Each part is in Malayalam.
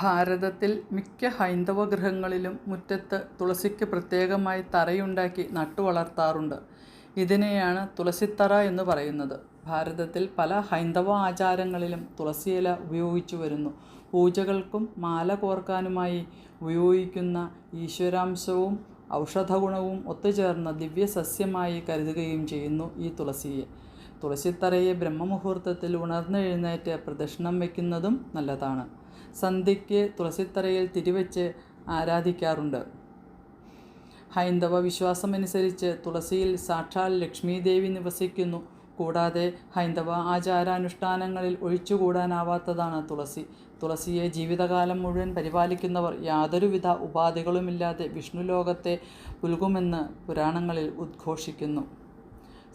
ഭാരതത്തിൽ മിക്ക ഹൈന്ദവ ഗൃഹങ്ങളിലും മുറ്റത്ത് തുളസിക്ക് പ്രത്യേകമായി തറയുണ്ടാക്കി നട്ടുവളർത്താറുണ്ട്. ഇതിനെയാണ് തുളസിത്തറ എന്ന് പറയുന്നത്. ഭാരതത്തിൽ പല ഹൈന്ദവ ആചാരങ്ങളിലും തുളസിയില ഉപയോഗിച്ചു വരുന്നു പൂജകൾക്കും മാല കോർക്കാനുമായി ഉപയോഗിക്കുന്ന ഈശ്വരാംശവും ഔഷധഗുണവും ഒത്തുചേർന്ന ദിവ്യസസ്യമായി കരുതുകയും ചെയ്യുന്നു ഈ തുളസിയെ. തുളസിത്തറയെ ബ്രഹ്മമുഹൂർത്തത്തിൽ ഉണർന്നെഴുന്നേറ്റ് പ്രദക്ഷിണം വയ്ക്കുന്നതും നല്ലതാണ്. സന്ധ്യയ്ക്ക് തുളസിത്തറയിൽ തിരിവെച്ച് ആരാധിക്കാറുണ്ട്. ഹൈന്ദവ വിശ്വാസമനുസരിച്ച് തുളസിയിൽ സാക്ഷാൽ ലക്ഷ്മീദേവി നിവസിക്കുന്നു. കൂടാതെ ഹൈന്ദവ ആചാരാനുഷ്ഠാനങ്ങളിൽ ഒഴിച്ചുകൂടാനാവാത്തതാണ് തുളസി. തുളസിയെ ജീവിതകാലം മുഴുവൻ പരിപാലിക്കുന്നവർ യാതൊരുവിധ ഉപാധികളുമില്ലാതെ വിഷ്ണുലോകത്തെ പുൽകുമെന്ന് പുരാണങ്ങളിൽ ഉദ്ഘോഷിക്കുന്നു.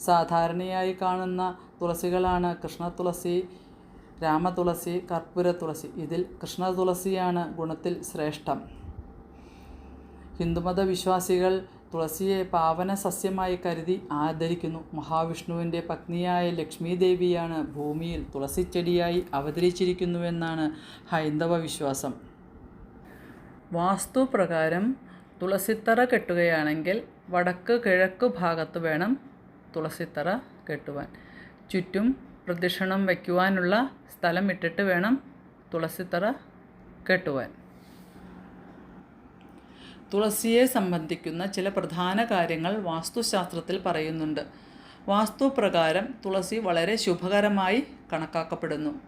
സാധാരണയായി കാണുന്ന തുളസികളാണ് കൃഷ്ണതുളസി, രാമതുളസി, കർപ്പൂര തുളസി ഇതിൽ കൃഷ്ണതുളസിയാണ് ഗുണത്തിൽ ശ്രേഷ്ഠം. ഹിന്ദുമത വിശ്വാസികൾ തുളസിയെ പാവന സസ്യമായി കരുതി ആദരിക്കുന്നു. മഹാവിഷ്ണുവിന്റെ പത്നിയായ ലക്ഷ്മീദേവിയാണ് ഭൂമിയിൽ തുളസിച്ചെടിയായി അവതരിച്ചിരിക്കുന്നുവെന്നാണ് ഹൈന്ദവ വിശ്വാസം. വാസ്തുപ്രകാരം തുളസിത്തറ കെട്ടുകയാണെങ്കിൽ വടക്ക് കിഴക്ക് ഭാഗത്ത് വേണം തുളസിത്തറ കെട്ടുവാൻ. ചുറ്റും പ്രദക്ഷിണം വയ്ക്കുവാനുള്ള സ്ഥലം ഇട്ടിട്ട് വേണം തുളസിത്തറ കെട്ടുവാൻ. തുളസിയെ സംബന്ധിക്കുന്ന ചില പ്രധാന കാര്യങ്ങൾ വാസ്തുശാസ്ത്രത്തിൽ പറയുന്നുണ്ട്. വാസ്തുപ്രകാരം തുളസി വളരെ ശുഭകരമായി കണക്കാക്കപ്പെടുന്നു.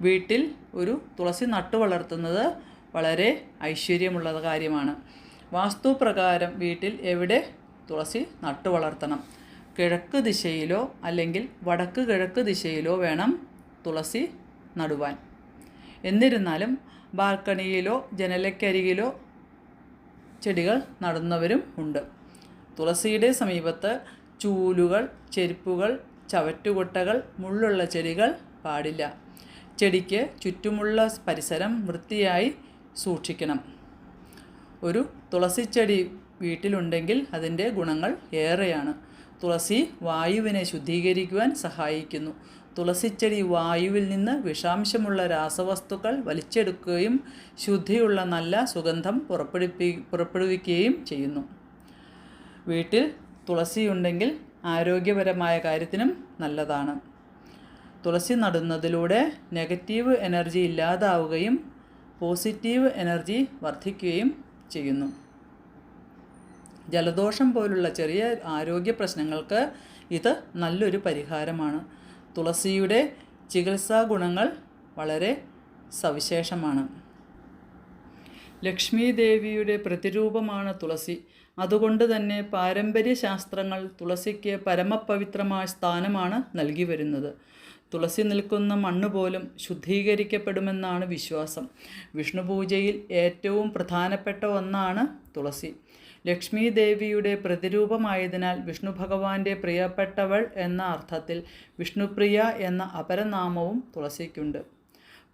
വീട്ടിൽ ഒരു തുളസി നട്ടുവളർത്തുന്നത് വളരെ ഐശ്വര്യമുള്ള കാര്യമാണ്. വാസ്തുപ്രകാരം വീട്ടിൽ എവിടെ തുളസി നട്ടുവളർത്തണം? കിഴക്ക് ദിശയിലോ അല്ലെങ്കിൽ വടക്ക് കിഴക്ക് ദിശയിലോ വേണം തുളസി നടുവാൻ. എന്നിരുന്നാലും ബാൽക്കണിയിലോ ജനലക്കരികിലോ ചെടികൾ നടുന്നവരും ഉണ്ട്. തുളസിയുടെ സമീപത്ത് ചൂലുകൾ, ചെരുപ്പുകൾ, ചവറ്റുകൊട്ടകൾ മുള്ളുള്ള ചെടികൾ പാടില്ല. ചെടിക്ക് ചുറ്റുമുള്ള പരിസരം വൃത്തിയായി സൂക്ഷിക്കണം. ഒരു തുളസിച്ചെടി വീട്ടിലുണ്ടെങ്കിൽ അതിന്റെ ഗുണങ്ങൾ ഏറെയാണ്. തുളസി വായുവിനെ ശുദ്ധീകരിക്കുവാൻ സഹായിക്കുന്നു. തുളസിച്ചെടി വായുവിൽ നിന്ന് വിഷാംശമുള്ള രാസവസ്തുക്കൾ വലിച്ചെടുക്കുകയും ശുദ്ധിയുള്ള നല്ല സുഗന്ധം പുറപ്പെടുപ്പി പുറപ്പെടുവിക്കുകയും ചെയ്യുന്നു. വീട്ടിൽ തുളസിയുണ്ടെങ്കിൽ ആരോഗ്യപരമായ കാര്യത്തിനും നല്ലതാണ്. തുളസി നടുന്നതിലൂടെ നെഗറ്റീവ് എനർജി ഇല്ലാതാവുകയും പോസിറ്റീവ് എനർജി വർദ്ധിക്കുകയും ചെയ്യുന്നു. ജലദോഷം പോലുള്ള ചെറിയ ആരോഗ്യ പ്രശ്നങ്ങൾക്ക് ഇത് നല്ലൊരു പരിഹാരമാണ്. തുളസിയുടെ ചികിത്സാ ഗുണങ്ങൾ വളരെ സവിശേഷമാണ്. ലക്ഷ്മീദേവിയുടെ പ്രതിരൂപമാണ് തുളസി. അതുകൊണ്ട് തന്നെ പാരമ്പര്യ ശാസ്ത്രങ്ങൾ തുളസിക്ക് പരമപവിത്രമായ സ്ഥാനമാണ് നൽകി വരുന്നത് തുളസി നിൽക്കുന്ന മണ്ണ് പോലും ശുദ്ധീകരിക്കപ്പെടുമെന്നാണ് വിശ്വാസം. വിഷ്ണു പൂജയിൽ ഏറ്റവും പ്രധാനപ്പെട്ട ഒന്നാണ് തുളസി. ലക്ഷ്മീദേവിയുടെ പ്രതിരൂപമായതിനാൽ വിഷ്ണു ഭഗവാന്റെ പ്രിയപ്പെട്ടവൾ എന്ന അർത്ഥത്തിൽ വിഷ്ണുപ്രിയ എന്ന അപരനാമവും തുളസിക്കുണ്ട്.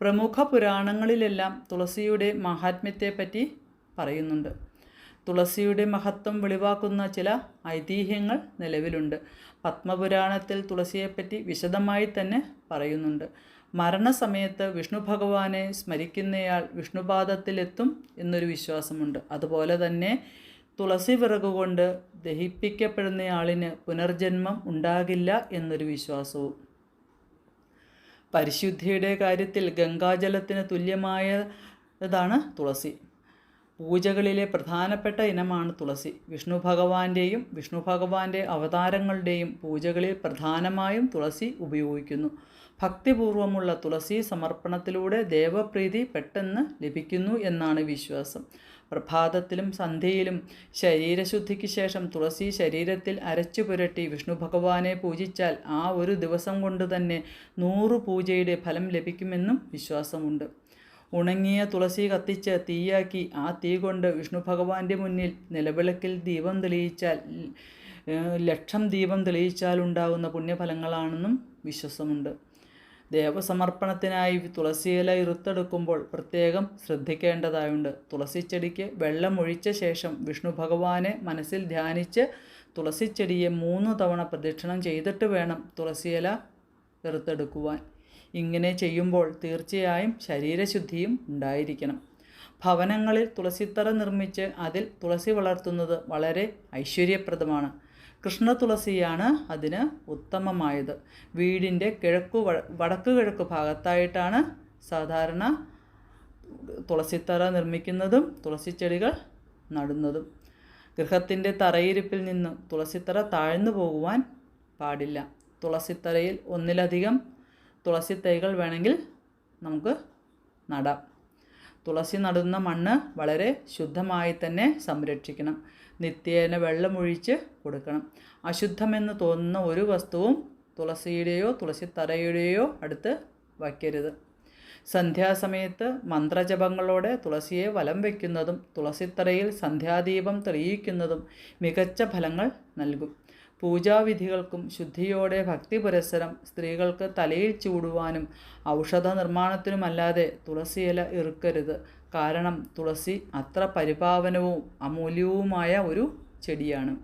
പ്രമുഖ പുരാണങ്ങളിലെല്ലാം തുളസിയുടെ മഹാത്മ്യത്തെപ്പറ്റി പറയുന്നുണ്ട്. തുളസിയുടെ മഹത്വം വെളിവാക്കുന്ന ചില ഐതിഹ്യങ്ങൾ നിലവിലുണ്ട്. പത്മപുരാണത്തിൽ തുളസിയെപ്പറ്റി വിശദമായി തന്നെ പറയുന്നുണ്ട്. മരണസമയത്ത് വിഷ്ണു ഭഗവാനെ സ്മരിക്കുന്നയാൾ വിഷ്ണുപാദത്തിലെത്തും എന്നൊരു വിശ്വാസമുണ്ട്. അതുപോലെ തന്നെ തുളസിവിറകുകൊണ്ട് ദഹിപ്പിക്കപ്പെടുന്നയാളിന് പുനർജന്മം ഉണ്ടാകില്ല എന്നൊരു വിശ്വാസവും. പരിശുദ്ധിയുടെ കാര്യത്തിൽ ഗംഗാജലത്തിന് തുല്യമായതാണ് തുളസി. പൂജകളിലെ പ്രധാനപ്പെട്ട ഇനമാണ് തുളസി. വിഷ്ണു ഭഗവാന്റെയും വിഷ്ണു ഭഗവാന്റെ അവതാരങ്ങളുടെയും പൂജകളിൽ പ്രധാനമായും തുളസി ഉപയോഗിക്കുന്നു. ഭക്തിപൂർവമുള്ള തുളസി സമർപ്പണത്തിലൂടെ ദേവപ്രീതി പെട്ടെന്ന് ലഭിക്കുന്നു എന്നാണ് വിശ്വാസം. പ്രഭാതത്തിലും സന്ധ്യയിലും ശരീരശുദ്ധിക്ക് ശേഷം തുളസി ശരീരത്തിൽ അരച്ചു പുരട്ടി വിഷ്ണു ഭഗവാനെ പൂജിച്ചാൽ ആ ഒരു ദിവസം കൊണ്ട് തന്നെ നൂറു പൂജയുടെ ഫലം ലഭിക്കുമെന്നും വിശ്വാസമുണ്ട്. ഉണങ്ങിയ തുളസി കത്തിച്ച് തീയാക്കി ആ തീ കൊണ്ട് വിഷ്ണു ഭഗവാന്റെ മുന്നിൽ നിലവിളക്കിൽ ദീപം തെളിയിച്ചാൽ ലക്ഷം ദീപം തെളിയിച്ചാലുണ്ടാകുന്ന പുണ്യഫലങ്ങളാണെന്നും വിശ്വാസമുണ്ട്. ദേവസമർപ്പണത്തിനായി തുളസിയില ഇറുത്തെടുക്കുമ്പോൾ പ്രത്യേകം ശ്രദ്ധിക്കേണ്ടതായുണ്ട്. തുളസിച്ചെടിക്ക് വെള്ളമൊഴിച്ച ശേഷം വിഷ്ണു ഭഗവാനെ മനസ്സിൽ ധ്യാനിച്ച് തുളസിച്ചെടിയെ മൂന്ന് തവണ പ്രദക്ഷിണം ചെയ്തിട്ട് വേണം തുളസിയില ഇറുത്തെടുക്കുവാൻ. ഇങ്ങനെ ചെയ്യുമ്പോൾ തീർച്ചയായും ശരീരശുദ്ധിയും ഉണ്ടായിരിക്കണം. ഭവനങ്ങളിൽ തുളസിത്തറ നിർമ്മിച്ച് അതിൽ തുളസി വളർത്തുന്നത് വളരെ ഐശ്വര്യപ്രദമാണ് കൃഷ്ണ തുളസിയാണ് അതിന് ഉത്തമമായത്. വീടിന്റെ കിഴക്കു വടക്ക് കിഴക്ക് ഭാഗത്തായിട്ടാണ് സാധാരണ തുളസിത്തറ നിർമ്മിക്കുന്നതും തുളസിച്ചെടികൾ നടുന്നതും. ഗൃഹത്തിന്റെ തറയിരിപ്പിൽ നിന്ന് തുളസിത്തറ താഴ്ന്നു പോകുവാൻ പാടില്ല. തുളസിത്തറയിൽ ഒന്നിലധികം തുളസി തൈകൾ വേണമെങ്കിൽ നമുക്ക് നടാം. തുളസി നടുന്ന മണ്ണ് വളരെ ശുദ്ധമായി തന്നെ സംരക്ഷിക്കണം. നിത്യേന വെള്ളമൊഴിച്ച് കൊടുക്കണം. അശുദ്ധമെന്ന് തോന്നുന്ന ഒരു വസ്തുവും തുളസിയുടെയോ തുളസിത്തറയുടെയോ അടുത്ത് വയ്ക്കരുത്. സന്ധ്യാസമയത്ത് മന്ത്രജപങ്ങളോടെ തുളസിയെ വലം വയ്ക്കുന്നതും തുളസിത്തറയിൽ സന്ധ്യാദീപം തെളിയിക്കുന്നതും മികച്ച ഫലങ്ങൾ നൽകും. പൂജാവിധികൾക്കും ശുദ്ധിയോടെ ഭക്തി പുരസരം സ്ത്രീകൾക്ക് തലയിൽ ചൂടുവാനും ഔഷധ നിർമ്മാണത്തിനുമല്ലാതെ തുളസിയില ഇറുക്കരുത്. കാരണം തുളസി അത്ര പരിപാവനവും അമൂല്യവുമായ ഒരു ചെടിയാണ്.